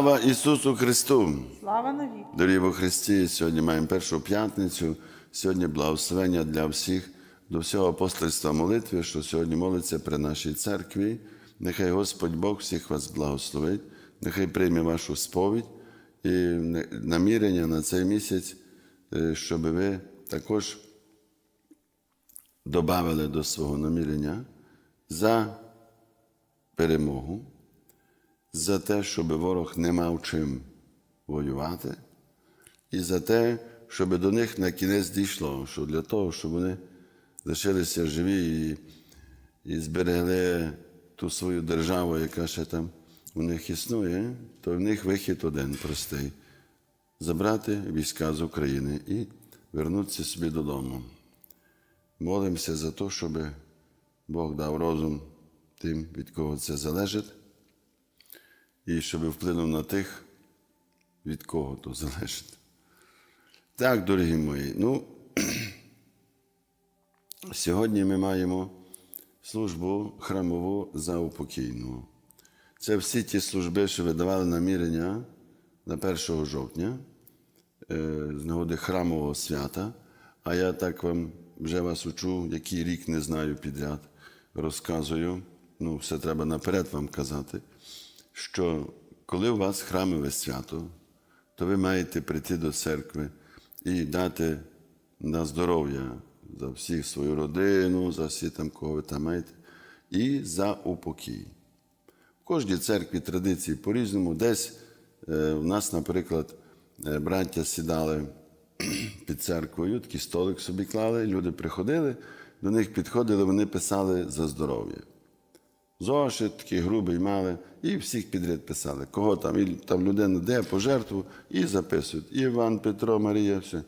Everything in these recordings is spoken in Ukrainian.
Слава Ісусу Христу! Слава навіки. Дорогі во Христі, сьогодні маємо першу п'ятницю. Сьогодні благословення для всіх, до всього апостольства молитви, що сьогодні молиться при нашій церкві. Нехай Господь Бог всіх вас благословить, нехай прийме вашу сповідь і намірення на цей місяць, е, щоб ви також додали до свого намірення за перемогу, за те, щоб ворог не мав чим воювати, і за те, щоб до них на кінець дійшло, що для того, щоб вони лишилися живі і, і зберегли ту свою державу, яка ще там у них існує, то в них вихід один простий забрати війська з України і вернутися собі додому. Молимося за те, щоб Бог дав розум тим, від кого це залежить, і щоб вплинув на тих, від кого то залежить. Так, дорогі мої, ну, сьогодні ми маємо службу храмову за упокійну. Це всі ті служби, що видавали намірення на 1 жовтня е, з нагоди храмового свята. А я так вам вже вас учу, який рік не знаю підряд, розказую. Ну, все треба наперед вам казати, що коли у вас храмове свято, то ви маєте прийти до церкви і дати на здоров'я за всіх свою родину, за всі там, кого ви там маєте, і за упокій. В кожній церкві традиції по-різному. Десь е, у нас, наприклад, е, браття сідали під церквою, такий столик собі клали, люди приходили, до них підходили, вони писали за здоров'я. Зошит такий грубий мали, і всіх підряд писали. Кого там, і там людина де пожертву, і записують. Іван, Петро, Марія, все.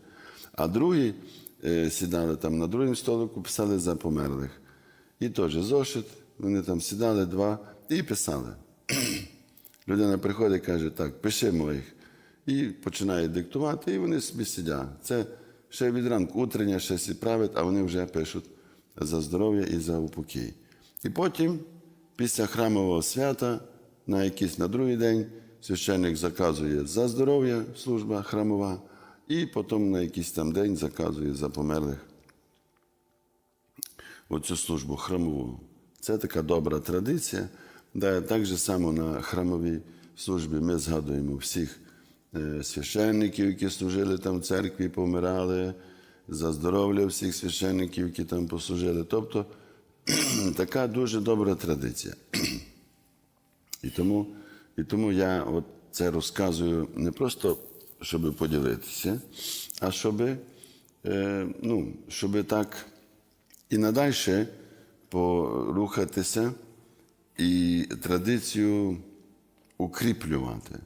А другі е, сідали там на другому столику, писали за померлих. І теж зошит, вони там сідали два і писали. Людина приходить і каже, так, пиши моїх. І починає диктувати, і вони собі сидять. Це ще від ранку утрення щось і править, а вони вже пишуть за здоров'я і за упокій. І потім, після храмового свята, на якийсь на другий день, священник заказує за здоров'я, служба храмова, і потім на якийсь там день заказує за померлих оцю службу храмову. Це така добра традиція. Да, так же само на храмовій службі ми згадуємо всіх е, священників, які служили там в церкві, помирали, за здоров'я всіх священників, які там послужили. Тобто така дуже добра традиція. І тому, і тому я от це розказую не просто, щоб поділитися, а щоб, е, ну, щоб так і надальше порухатися і традицію укріплювати.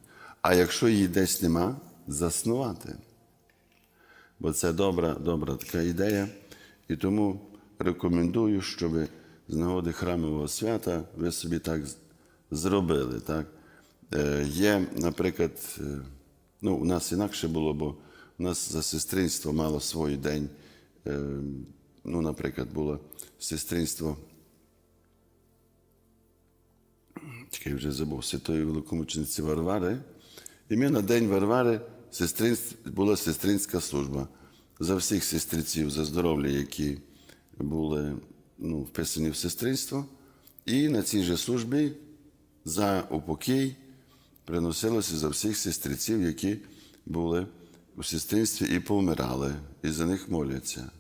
А якщо її десь нема, заснувати. Бо це добра, добра така ідея. І тому рекомендую, щоб з нагоди храмового свята ви собі так зробили. Так? Е, є, наприклад, е, ну, у нас інакше було, бо у нас за сестринство мало свій день. Е, ну, наприклад, було сестринство. Чекай, вже забув святої великомучениці Варвари. І ми на День Варвари сестринств, була сестринська служба за всіх сестриців, за здоров'я, які були ну, вписані в сестринство. І на цій же службі за упокій приносилося за всіх сестриців, які були у сестринстві і повмирали, і за них моляться.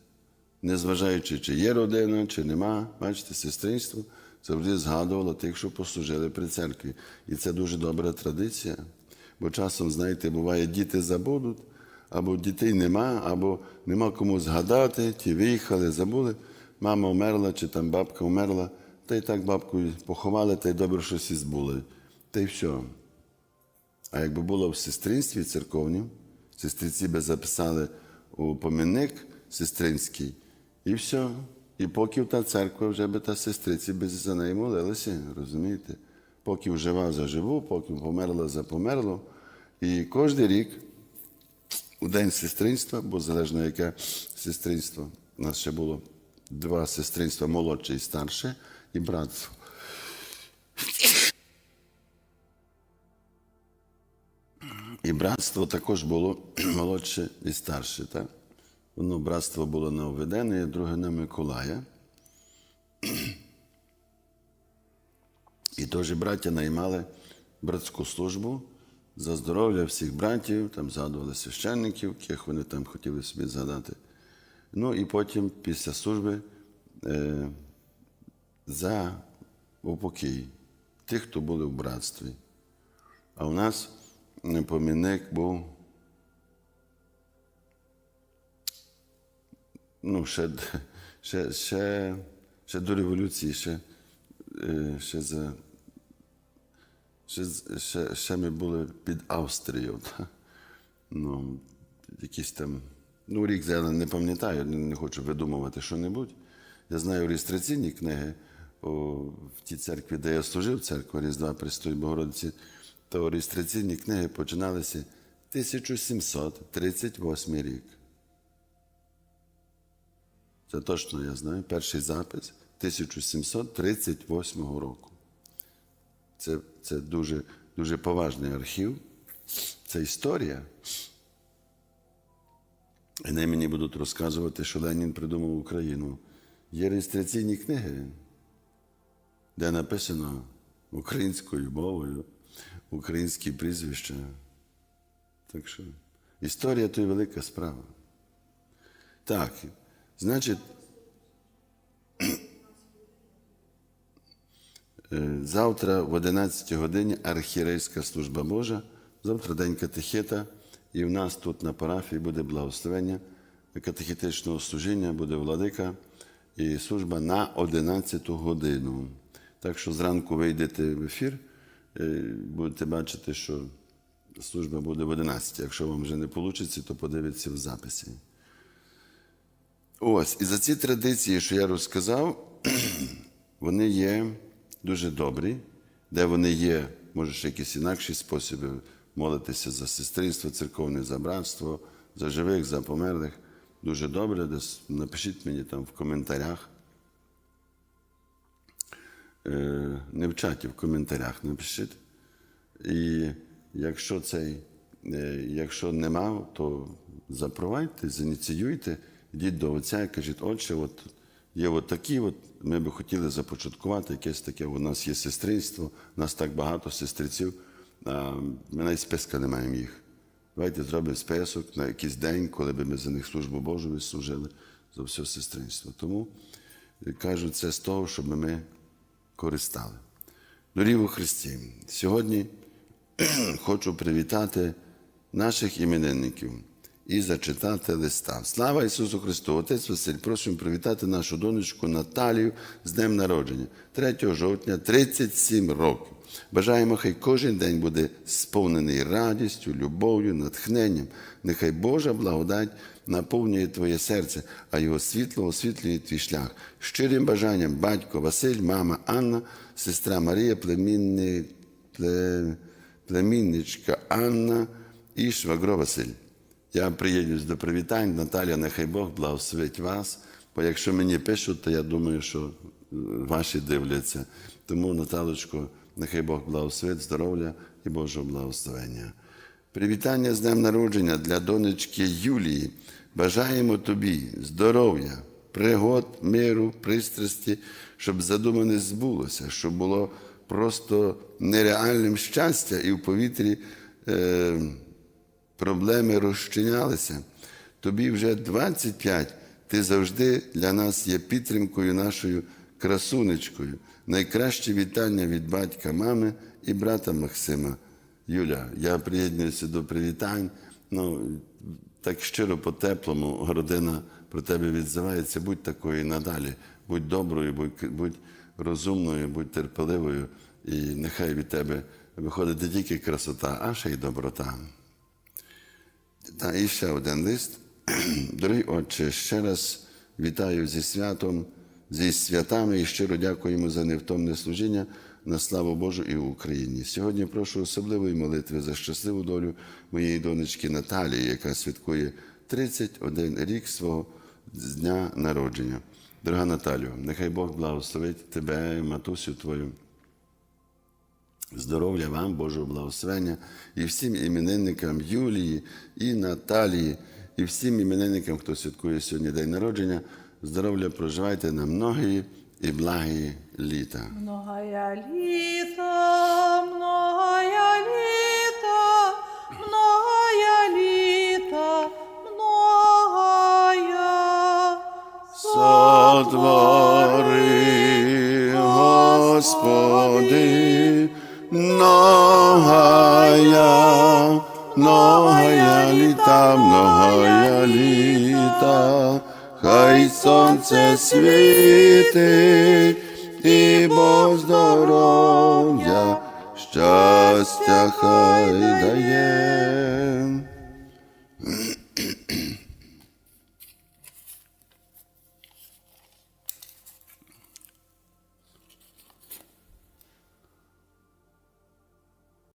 Незважаючи, чи є родина, чи нема, бачите, сестринство завжди згадувало тих, що послужили при церкві. І це дуже добра традиція. Бо часом, знаєте, буває, діти забудуть, або дітей нема, або нема кому згадати, ті виїхали, забули. Мама вмерла, чи там бабка вмерла, та й так бабку поховали, та й добре щось і збули. Та й все. А якби було в сестринстві церковнім, сестриці би записали у помінник сестринський, і все. І поки та церква вже би та сестриці би за неї молилися, розумієте? Поки жива за живу, поки померла за померло. І кожен рік, у день сестринства, бо залежно яке сестринство, у нас ще було два сестринства молодше і старше, і братство. І братство також було молодше і старше. Так? Одно братство було на Оведене, друге на Миколая. І теж браття наймали братську службу за здоров'я всіх братів, там згадували священників, яких вони там хотіли собі згадати. Ну і потім, після служби, е, за упокій тих, хто були в братстві. А у нас е, помінник був ну, ще, ще, ще, ще до революції, ще, е, ще за. Ще, ще, ще ми були під Австрією. Та? Ну, якісь там. Ну, рік я не пам'ятаю, не хочу видумувати що-небудь. Я знаю реєстраційні книги о, в тій церкві, де я служив, церква Різдва Престої Богородиці, то реєстраційні книги починалися 1738 рік. Це точно я знаю. Перший запис 1738 року. Це, це дуже, дуже поважний архів, це історія. І не мені будуть розказувати, що Ленін придумав Україну. Є реєстраційні книги, де написано українською мовою, українські прізвища. Так що історія то й велика справа. Так, значить. Завтра в 11 годині архірейська служба Божа. Завтра день катехета, і в нас тут на парафії буде благословення катехетичного служіння, буде владика і служба на 11 годину. Так що зранку вийдете в ефір, е, будете бачити, що служба буде в 11. Якщо вам вже не вийде, то подивіться в записі. Ось, і за ці традиції, що я розказав, вони є дуже добрі, де вони є, може, ще якісь інакші способи молитися за сестринство церковне, за братство, за живих, за померлих. Дуже добре. Десь напишіть мені там в коментарях. Е, Не в чаті, в коментарях напишіть. І якщо цей, е, якщо нема, то запровадьте, зініціюйте, йдіть до отця і кажіть, отче, от є от такі, от, ми би хотіли започаткувати якесь таке. У нас є сестринство, у нас так багато сестриців, ми навіть списка не маємо їх. Давайте зробимо список на якийсь день, коли би ми за них службу Божу відслужили за все сестринство. Тому е, кажу це з того, щоб ми користали. Дорів у Христі, сьогодні хочу привітати наших іменинників і зачитати листа. Слава Ісусу Христу! Отець Василь, просимо привітати нашу донечку Наталію з днем народження 3 жовтня, 37 років. Бажаємо, хай кожен день буде сповнений радістю, любов'ю, натхненням. Нехай Божа благодать наповнює твоє серце, а його світло освітлює твій шлях. Щирим бажанням батько Василь, мама Анна, сестра Марія, племінни, племінничка Анна і швагро Василь. Я приєднуюсь до привітань. Наталя, нехай Бог благословить вас. Бо якщо мені пишуть, то я думаю, що е, ваші дивляться. Тому, Наталочко, нехай Бог благословить здоров'я і Божого благословення. Привітання з днем народження для донечки Юлії. Бажаємо тобі здоров'я, пригод, миру, пристрасті, щоб задумане збулося, щоб було просто нереальним щастя і в повітрі. Е- проблеми розчинялися. Тобі вже 25, ти завжди для нас є підтримкою нашою красунечкою. Найкраще вітання від батька, мами і брата Максима. Юля, я приєднуюся до привітань. Ну, так щиро по-теплому родина про тебе відзивається. Будь такою і надалі. Будь доброю, будь, будь розумною, будь терпеливою, і нехай від тебе виходить не тільки красота, а ще й доброта. Та і один лист. Дорогий Отче, ще раз вітаю зі святом, зі святами і щиро дякуємо за невтомне служіння на славу Божу і Україні. Сьогодні прошу особливої молитви за щасливу долю моєї донечки Наталії, яка святкує 31 рік свого дня народження. Дорога Наталю, нехай Бог благословить тебе, матусю твою Здоров'я вам, Божого благословення і всім іменинникам Юлії і Наталії, і всім іменинникам, хто святкує сьогодні день народження. Здоров'я проживайте на многії і благі літа. Многая літа, многая літа, многая літа, многая. Сотвори, Господи, многая літа, хай сонце світить, і Бог здоров'я, щастя хай дає.